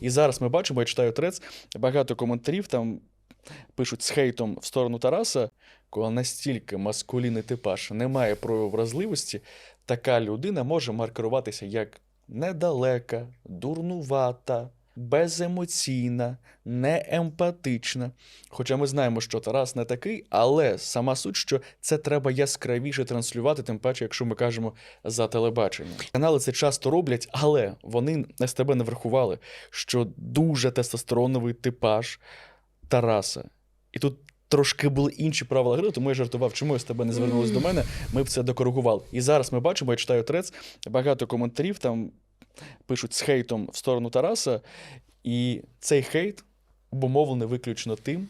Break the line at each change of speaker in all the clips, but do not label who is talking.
І зараз ми бачимо, я читаю трец, багато коментарів там пишуть з хейтом в сторону Тараса, коли настільки маскулінний типаж не має прояву вразливості, така людина може маркеруватися як недалека, дурнувата, беземоційна, неемпатична. Хоча ми знаємо, що Тарас не такий, але сама суть, що це треба яскравіше транслювати, тим паче, якщо ми кажемо за телебачення. Канали це часто роблять, але вони СТБ не врахували, що дуже тестостероновий типаж Тараса. І тут трошки були інші правила гри, тому я жартував, чому СТБ не звернулись до мене, ми б це докоригували. І зараз ми бачимо, я читаю трец, багато коментарів там пишуть з хейтом в сторону Тараса, і цей хейт обумовлений виключно тим,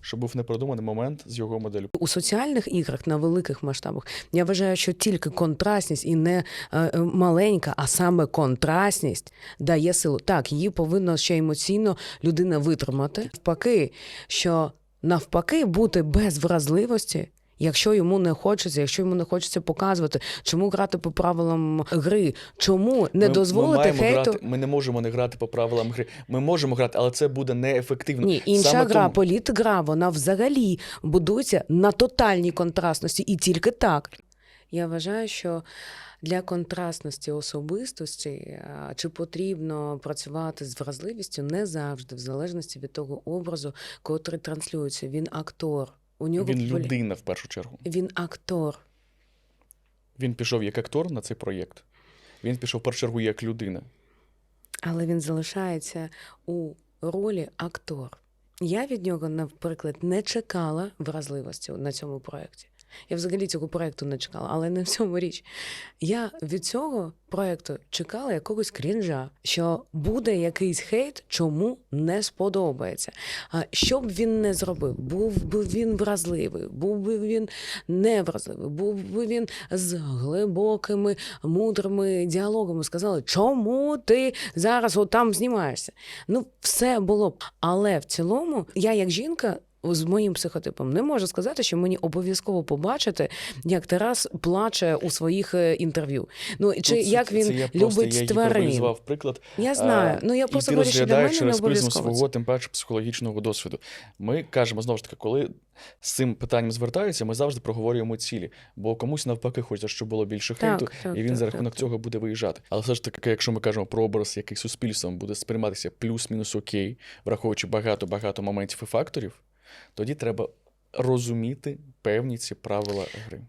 що був непродуманий момент з його моделлю.
У соціальних іграх на великих масштабах я вважаю, що тільки контрастність і не е, е, маленька, а саме контрастність дає силу. Так, її повинна ще емоційно людина витримати. Навпаки, що навпаки бути без вразливості. Якщо йому не хочеться, якщо йому не хочеться показувати, чому грати по правилам гри, чому не
Ми-
дозволити
ми
хейту.
Грати, ми не можемо не грати по правилам гри. Ми можемо грати, але це буде неефективно.
Ні, інша
Саме
гра,
тому-
політгра, вона взагалі будується на тотальній контрастності, і тільки так. Я вважаю, що для контрастності особистості чи потрібно працювати з вразливістю не завжди, в залежності від того образу, котрий транслюється. Він актор. У нього
Він
полі-
людина в першу чергу.
Він актор.
Він пішов як актор на цей проєкт. Він пішов в першу чергу як людина.
але він залишається у ролі актор. Я від нього, наприклад, не чекала вразливості на цьому проєкті. Я взагалі цього проєкту не чекала, але не в цьому річ. Я від цього проєкту чекала якогось крінжа, що буде якийсь хейт, чому не сподобається. А що б він не зробив, був би він вразливий, був би він невразливий, був би він з глибокими, мудрими діалогами. Сказали, чому ти зараз отам знімаєшся? Ну, все було б. Але в цілому, я як жінка. З моїм психотипом не можу сказати, що мені обов'язково побачити, як Тарас плаче у своїх е, інтерв'ю. Ну чи
Ну, це-
як
це
він
я
любить
я
тварин.
гіперболізував приклад.
Я знаю. Ну я просто говорю, що для мене не обов'язково.
свого, тим паче психологічного досвіду. Ми кажемо знову ж таки, коли з цим питанням звертаються, ми завжди проговорюємо цілі. Бо комусь навпаки хочеться, щоб було більше
Так,
хейту,
так,
і він
так,
за рахунок
так.
цього буде виїжджати. Але все ж таки, якщо ми кажемо про образ, який суспільством буде сприйматися плюс-мінус окей, враховуючи багато-багато моментів і факторів, тоді треба розуміти певні ці правила гри.